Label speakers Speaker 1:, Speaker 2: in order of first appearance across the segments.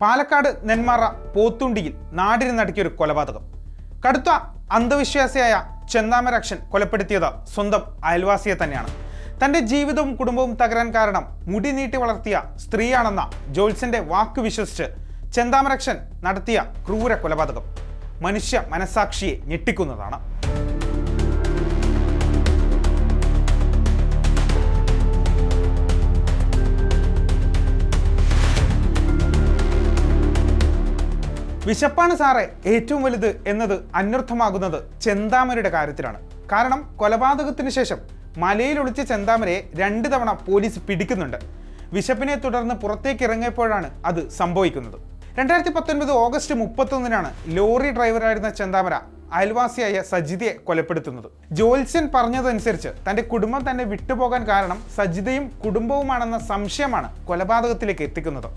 Speaker 1: പാലക്കാട് നെന്മാറ പോത്തുണ്ടിയിൽ നാടിന് നടുക്കിയൊരു കൊലപാതകം. കടുത്ത അന്ധവിശ്വാസിയായ ചെന്താമരാക്ഷൻ കൊലപ്പെടുത്തിയത് സ്വന്തം അയൽവാസിയെ തന്നെയാണ്. തന്റെ ജീവിതവും കുടുംബവും തകരാൻ കാരണം മുടി നീട്ടി വളർത്തിയ സ്ത്രീയാണെന്ന ജോത്സ്യന്റെ വാക്ക് വിശ്വസിച്ച് ചെന്താമരക്ഷൻ നടത്തിയ ക്രൂര കൊലപാതകം. മനുഷ്യ മനസാക്ഷിയെ ഞെട്ടിക്കുന്നതാണ്. വിശപ്പാണ് സാറേ ഏറ്റവും വലുത് എന്നത് അന്വർത്ഥമാകുന്നത് ചെന്താമരയുടെ കാര്യത്തിലാണ്. കാരണം കൊലപാതകത്തിന് ശേഷം മലയിൽ ഒളിച്ച ചെന്താമരയെ രണ്ട് തവണ പോലീസ് പിടിക്കുന്നുണ്ട്. വിശപ്പിനെ തുടർന്ന് പുറത്തേക്ക് ഇറങ്ങിയപ്പോഴാണ് അത് സംഭവിക്കുന്നത്. രണ്ടായിരത്തി പത്തൊൻപത് ഓഗസ്റ്റ് മുപ്പത്തൊന്നിനാണ് ലോറി ഡ്രൈവറായിരുന്ന ചെന്താമര അയൽവാസിയായ സജിതയെ കൊലപ്പെടുത്തുന്നത്. ജോത്സ്യൻ പറഞ്ഞതനുസരിച്ച് തന്റെ കുടുംബം തന്നെ വിട്ടുപോകാൻ കാരണം സജിതയും കുടുംബവുമാണെന്ന സംശയമാണ് കൊലപാതകത്തിലേക്ക് എത്തിക്കുന്നത്.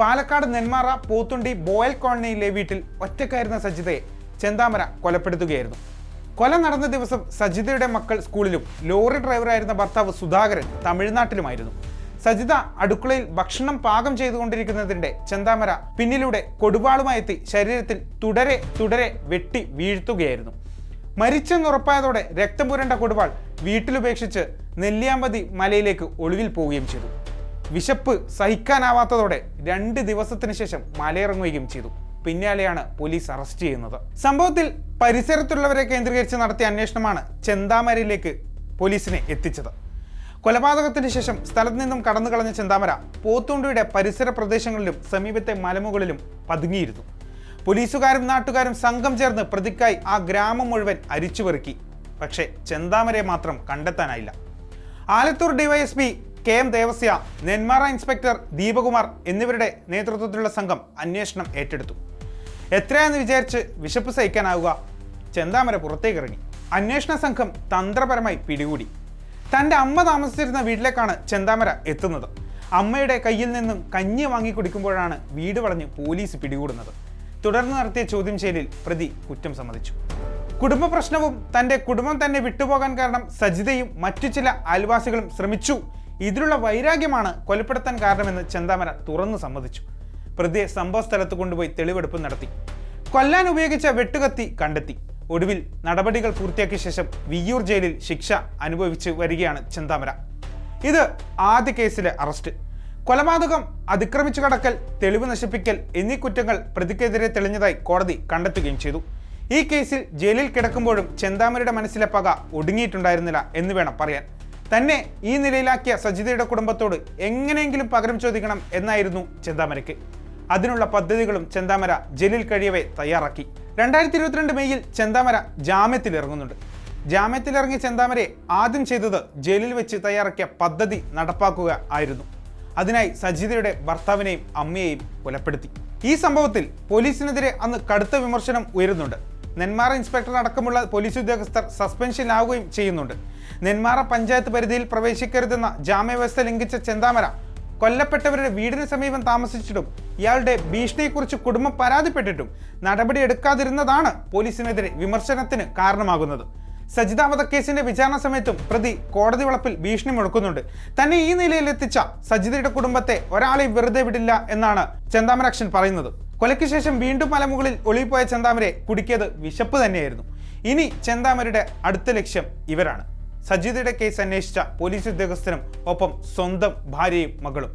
Speaker 1: പാലക്കാട് നെന്മാറ പോത്തുണ്ടി ബോയൽ കോളനിയിലെ വീട്ടിൽ ഒറ്റക്കായിരുന്ന സജിതയെ ചെന്താമര കൊലപ്പെടുത്തുകയായിരുന്നു. കൊല നടന്ന ദിവസം സജിതയുടെ മക്കൾ സ്കൂളിലും ലോറി ഡ്രൈവറായിരുന്ന ഭർത്താവ് സുധാകരൻ തമിഴ്നാട്ടിലുമായിരുന്നു. സജിത അടുക്കളയിൽ ഭക്ഷണം പാകം ചെയ്തുകൊണ്ടിരിക്കുന്നതിന്റെ ചെന്താമര പിന്നിലൂടെ കൊടുവാളുമായി എത്തി ശരീരത്തിൽ തുടരെ തുടരെ വെട്ടി വീഴ്ത്തുകയായിരുന്നു. മരിച്ചെന്നുറപ്പായതോടെ രക്തം പുരണ്ട കൊടുവാൾ വീട്ടിലുപേക്ഷിച്ച് നെല്ലിയാമ്പതി മലയിലേക്ക് ഒളിവിൽ പോവുകയും ചെയ്തു. വിശപ്പ് സഹിക്കാനാവാത്തതോടെ രണ്ട് ദിവസത്തിന് ശേഷം മലയിറങ്ങുകയും ചെയ്തു. പിന്നാലെയാണ് പോലീസ് അറസ്റ്റ് ചെയ്യുന്നത്. സംഭവത്തിൽ പരിസരത്തുള്ളവരെ കേന്ദ്രീകരിച്ച് നടത്തിയ അന്വേഷണമാണ് ചെന്താമരയിലേക്ക് പോലീസിനെ എത്തിച്ചത്. കൊലപാതകത്തിന് ശേഷം സ്ഥലത്ത് നിന്നും കടന്നു കളഞ്ഞ ചെന്താമര പോത്തുണ്ടിയുടെ പരിസര പ്രദേശങ്ങളിലും സമീപത്തെ മലമുകളിലും പതുങ്ങിയിരുന്നു. പോലീസുകാരും നാട്ടുകാരും സംഘം ചേർന്ന് പ്രതിക്കായി ആ ഗ്രാമം മുഴുവൻ അരിച്ചുപെറുക്കി. പക്ഷേ ചെന്താമരയെ മാത്രം കണ്ടെത്താനായില്ല. Alathur DYSP K M Devasya Nenmara inspector Deepakumar എന്നിവരുടെ നേതൃത്വത്തിലുള്ള സംഘം അന്വേഷണം ഏറ്റെടുത്തു. എത്രയാന്ന് വിചാരിച്ച് വിശപ്പ് സഹിക്കാനാവുക? ചെന്താമര പുറത്തേക്കിറങ്ങി അന്വേഷണ സംഘം തന്ത്രപരമായി പിടികൂടി. തന്റെ അമ്മ താമസിച്ചിരുന്ന വീട്ടിലേക്കാണ് ചെന്താമര എത്തുന്നത്. അമ്മയുടെ കയ്യിൽ നിന്നും കഞ്ഞി വാങ്ങി കുടിക്കുമ്പോഴാണ് വീട് വളഞ്ഞ് പോലീസ് പിടികൂടുന്നത്. തുടർന്ന് നടത്തിയ ചോദ്യം ചെയ്യലിൽ പ്രതി കുറ്റം സമ്മതിച്ചു. കുടുംബ പ്രശ്നവും തന്റെ കുടുംബം തന്നെ വിട്ടുപോകാൻ കാരണം സജിതയും മറ്റു ചില അയൽവാസികളും ശ്രമിച്ചു. ഇതിലുള്ള വൈരാഗ്യമാണ് കൊലപ്പെടുത്താൻ കാരണമെന്ന് ചെന്താമര തുറന്നു സമ്മതിച്ചു. പ്രതിയെ സംഭവ സ്ഥലത്ത് കൊണ്ടുപോയി തെളിവെടുപ്പ് നടത്തി. കൊല്ലാൻ ഉപയോഗിച്ച വെട്ടുകത്തി കണ്ടെത്തി. ഒടുവിൽ നടപടികൾ പൂർത്തിയാക്കിയ ശേഷം വിയ്യൂർ ജയിലിൽ ശിക്ഷ അനുഭവിച്ച് വരികയാണ് ചിന്താമര. ഇത് ആദ്യ കേസിലെ അറസ്റ്റ്. കൊലപാതകം അതിക്രമിച്ചു കടക്കൽ തെളിവ് നശിപ്പിക്കൽ എന്നീ കുറ്റങ്ങൾ പ്രതിക്കെതിരെ തെളിഞ്ഞതായി കോടതി കണ്ടെത്തുകയും ചെയ്തു. ഈ കേസിൽ ജയിലിൽ കിടക്കുമ്പോഴും ചെന്താമരയുടെ മനസ്സിലെ പക ഒടുങ്ങിയിട്ടുണ്ടായിരുന്നില്ല എന്ന് വേണം പറയാൻ. തന്നെ ഈ നിലയിലാക്കിയ സജിതയുടെ കുടുംബത്തോട് എങ്ങനെയെങ്കിലും പകരം ചോദിക്കണം എന്നായിരുന്നു ചെന്താമരയ്ക്ക്. അതിനുള്ള പദ്ധതികളും ചെന്താമര ജയിലിൽ കഴിയവേ തയ്യാറാക്കി. രണ്ടായിരത്തി ഇരുപത്തിരണ്ട് മെയ്യിൽ ചെന്താമര ജാമ്യത്തിൽ ഇറങ്ങുന്നുണ്ട് ജാമ്യത്തിലിറങ്ങിയ ചെന്താമരയെ ആദ്യം ചെയ്തത് ജയിലിൽ വെച്ച് തയ്യാറാക്കിയ പദ്ധതി നടപ്പാക്കുക ആയിരുന്നു. അതിനായി സജിതയുടെ ഭർത്താവിനെയും അമ്മയെയും കൊലപ്പെടുത്തി. ഈ സംഭവത്തിൽ പോലീസിനെതിരെ അന്ന് കടുത്ത വിമർശനം ഉയരുന്നുണ്ട്. നെന്മാറ ഇൻസ്പെക്ടർ അടക്കമുള്ള പോലീസ് ഉദ്യോഗസ്ഥർ സസ്പെൻഷനിലാവുകയും ചെയ്യുന്നുണ്ട്. നെന്മാറ പഞ്ചായത്ത് പരിധിയിൽ പ്രവേശിക്കരുതെന്ന ജാമ്യവ്യവസ്ഥ ലംഘിച്ച ചെന്താമര കൊല്ലപ്പെട്ടവരുടെ വീടിന് സമീപം താമസിച്ചിട്ടും ഇയാളുടെ ഭീഷണിയെക്കുറിച്ച് കുടുംബം പരാതിപ്പെട്ടിട്ടും നടപടി എടുക്കാതിരുന്നതാണ് പോലീസിനെതിരെ വിമർശനത്തിന് കാരണമാകുന്നത്. സജിത വധക്കേസിന്റെ വിചാരണ സമയത്തും പ്രതി കോടതി വളപ്പിൽ ഭീഷണി മുഴക്കുന്നുണ്ട്. തന്നെ ഈ നിലയിൽ എത്തിച്ച സജിതയുടെ കുടുംബത്തെ ഒരാളെ വെറുതെ വിടില്ല എന്നാണ് ചെന്താമരാക്ഷൻ പറയുന്നത്. കൊലയ്ക്ക് ശേഷം വീണ്ടും മലമുകളിൽ ഒളിപ്പോയ ചെന്താമരെ കുടുക്കിയത് വിശപ്പ് തന്നെയായിരുന്നു. ഇനി ചെന്താമരുടെ അടുത്ത ലക്ഷ്യം ഇവരാണ്. സജിതയുടെ കേസ് അന്വേഷിച്ച പോലീസ് ഉദ്യോഗസ്ഥനും ഒപ്പം സ്വന്തം ഭാര്യയും മകളും.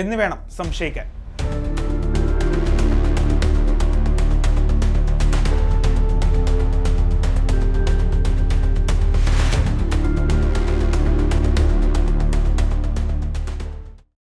Speaker 1: എന്ന് വേണം സംശയിക്കാൻ.